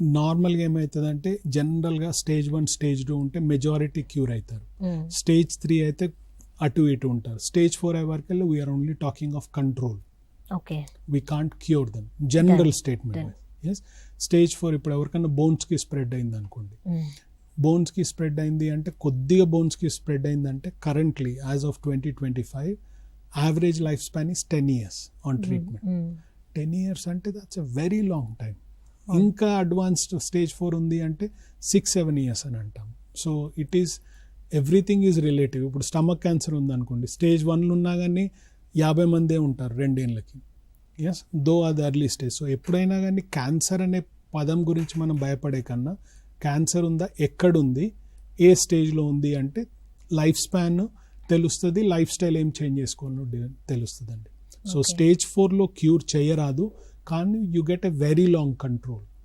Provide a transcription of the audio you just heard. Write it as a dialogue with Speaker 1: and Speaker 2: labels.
Speaker 1: నార్మల్గా ఏమవుతుందంటే జనరల్గా స్టేజ్ వన్ స్టేజ్ టూ ఉంటే మెజారిటీ క్యూర్ అవుతారు స్టేజ్ త్రీ అయితే అటు ఇటు ఉంటారు. స్టేజ్ ఫోర్ అయ్యే వరకు we are only talking of control.
Speaker 2: Okay.
Speaker 1: We can't cure them. General. Statement. Yes stage four ఇప్పుడు ఎవరికైనా బోన్స్కి స్ప్రెడ్ అయింది అనుకోండి. బోన్స్కి స్ప్రెడ్ అయింది అంటే కొద్దిగా బోన్స్కి స్ప్రెడ్ అయిందంటే currently as of twenty twenty five average life span is ten years on treatment. Ten years అంటే that's a very long time ఇంకా అడ్వాన్స్డ్ స్టేజ్ ఫోర్ ఉంది అంటే సిక్స్ సెవెన్ ఇయర్స్ అని అంటాం. So it is everything is relative. ఇప్పుడు stomach cancer ఉందనుకోండి stage వన్లో ఉన్నా కానీ యాభై మందే ఉంటారు రెండేళ్ళకి. ఎస్ దో అది అర్లీ స్టేజ్ సో ఎప్పుడైనా కానీ క్యాన్సర్ అనే పదం గురించి మనం భయపడే కన్నా క్యాన్సర్ ఉందా ఎక్కడుంది ఏ స్టేజ్లో ఉంది అంటే లైఫ్ స్పాన్ తెలుస్తుంది లైఫ్ స్టైల్ ఏం చేంజ్ చేసుకోవాలో తెలుస్తుందండి. సో. స్టేజ్ ఫోర్లో క్యూర్ చేయరాదు. కానీ you get a very long control